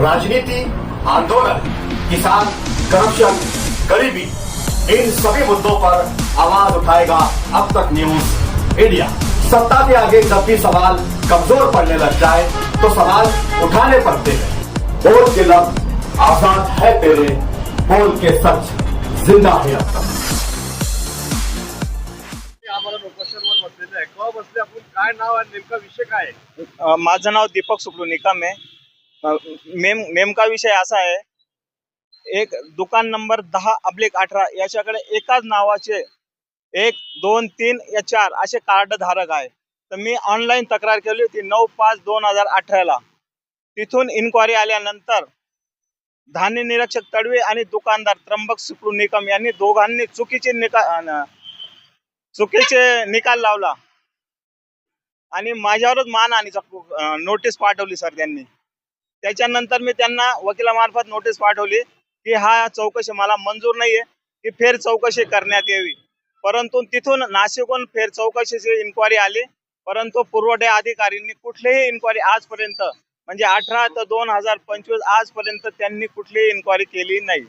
राजनीति आंदोलन किसान करप्शन गरीबी इन सभी मुद्दों पर आवाज उठाएगा अब तक न्यूज इंडिया। सत्ता के आगे जब भी सवाल कमजोर पड़ने लग जाए तो सवाल उठाने पड़ते हैं। बोल के लफ्ज आजाद है तेरे बोल के सच जिंदा है अब तक। आम्हाला लोकेशनवर बसलेलं आहे. केव्हा बसले आपण? काय नाव आणि नेमका विषय काय माझं नाव दीपक सुकलू निकम आहे. नेम नेमका विषय असा आहे एक दुकान नंबर दहा अब्लिक अठरा याच्याकडे एकाच नावाचे एक दोन तीन या चार असे कार्ड धारक आहे. तर मी ऑनलाईन तक्रार केली होती नऊ पाच दोन हजार अठराला तिथून इन्क्वायरी आल्यानंतर धान्य निरीक्षक तडवे आणि दुकानदार त्र्यंबक सुकरू निकम यांनी दोघांनी चुकीचे निकाल चुकीचे निकाल लावला. आणि माझ्यावरच मानहानीचा अं, नोटीस पाठवली सर त्यांनी. त्याच्यानंतर मी त्यांना वकिलामार्फत नोटीस पाठवली की हा चौकशी मला मंजूर नाहीये की फेर चौकशी करण्यात यावी. परंतु तिथून नाशिकहून फेर चौकशीची इन्क्वायरी आली. परंतु पुरवठा अधिकाऱ्यांनी कुठलीही इन्क्वायरी आजपर्यंत म्हणजे अठरा तर दोन हजार पंचवीस आजपर्यंत त्यांनी कुठलीही इन्क्वायरी केली नाही.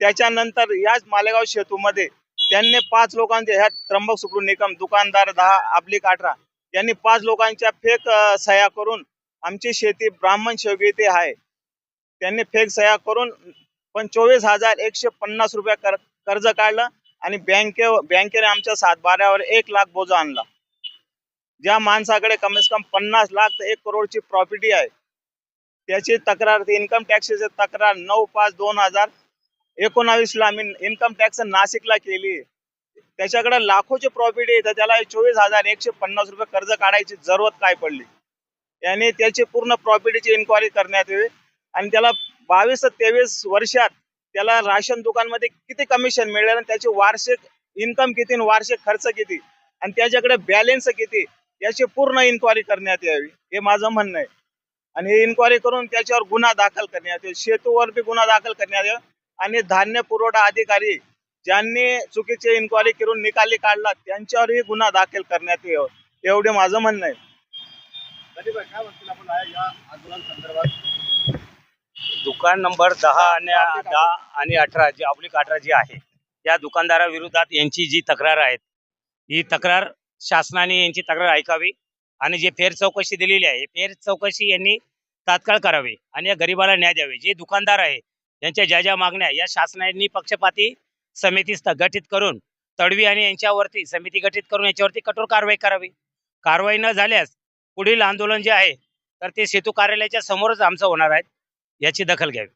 त्याच्यानंतर याच मालेगाव सेतूमध्ये त्यांनी पाच लोकांचे ह्या त्र्यंबक सुकडू निकम दुकानदार दहा अब्लिक अठरा यांनी पाच लोकांच्या फेक सह्या करून आमची शेती ब्राह्मण शेवगी येथे आहे. त्यांनी फेक सह्या करून पंचवीस हजार एकशे पन्नास रुपये कर कर्ज काढलं आणि बँके बँकेने आमच्या सातबाऱ्यावर एक लाख बोजा आणला. ज्या माणसाकडे कमीत कम पन्नास लाख ते एक करोडची प्रॉपर्टी आहे त्याची तक्रार इन्कम टॅक्सची तक्रार नऊ पाच दोन हजार एकोणावीसला आम्ही इन्कम टॅक्स नाशिकला केली. त्याच्याकडे लाखोची प्रॉपर्टी आहे तर त्याला चोवीस हजार एकशे पन्नास रुपये कर्ज काढायची जरूरत काय पडली? याने त्याची पूर्ण प्रॉपर्टीची इन्क्वायरी करण्यात यावी. आणि त्याला बावीस तेवीस वर्षात त्याला राशन दुकानमध्ये किती कमिशन मिळेल आणि त्याची वार्षिक इन्कम किती आणि वार्षिक खर्च किती आणि त्याच्याकडे बॅलेन्स किती याची पूर्ण इन्क्वायरी करण्यात यावी हे माझं म्हणणं आहे. आणि हे इन्क्वायरी करून त्याच्यावर गुन्हा दाखल करण्यात येईल शेतूवर बी गुन्हा दाखल करण्यात येईल आणि धान्य पुरवठा अधिकारी ज्यांनी चुकीची इन्क्वायरी करून निकाली काढला त्यांच्यावरही गुन्हा दाखल करण्यात येईल एवढे माझं म्हणणं आहे. दुकान नंबर दहा आणि दहा आणि अठरा जी अब्लिक अठरा जी आहे या दुकानदाराविरोधात यांची जी तक्रार आहे ही तक्रार शासनाने यांची तक्रार ऐकावी आणि जे फेर चौकशी दिलेली आहे फेर चौकशी यांनी तात्काळ करावी आणि या गरिबाला न्याय द्यावे. जे दुकानदार आहे यांच्या ज्या ज्या मागण्या या शासनाने पक्षपाती समिती गठीत करून तडवी आणि यांच्यावरती समिती गठीत करून यांच्यावरती कठोर कारवाई करावी. कारवाई न झाल्यास पुढील आंदोलन जे आहे तर ते सेतू कार्यालयाच्या समोरच आमचं होणार आहे. याची दखल घ्यावी.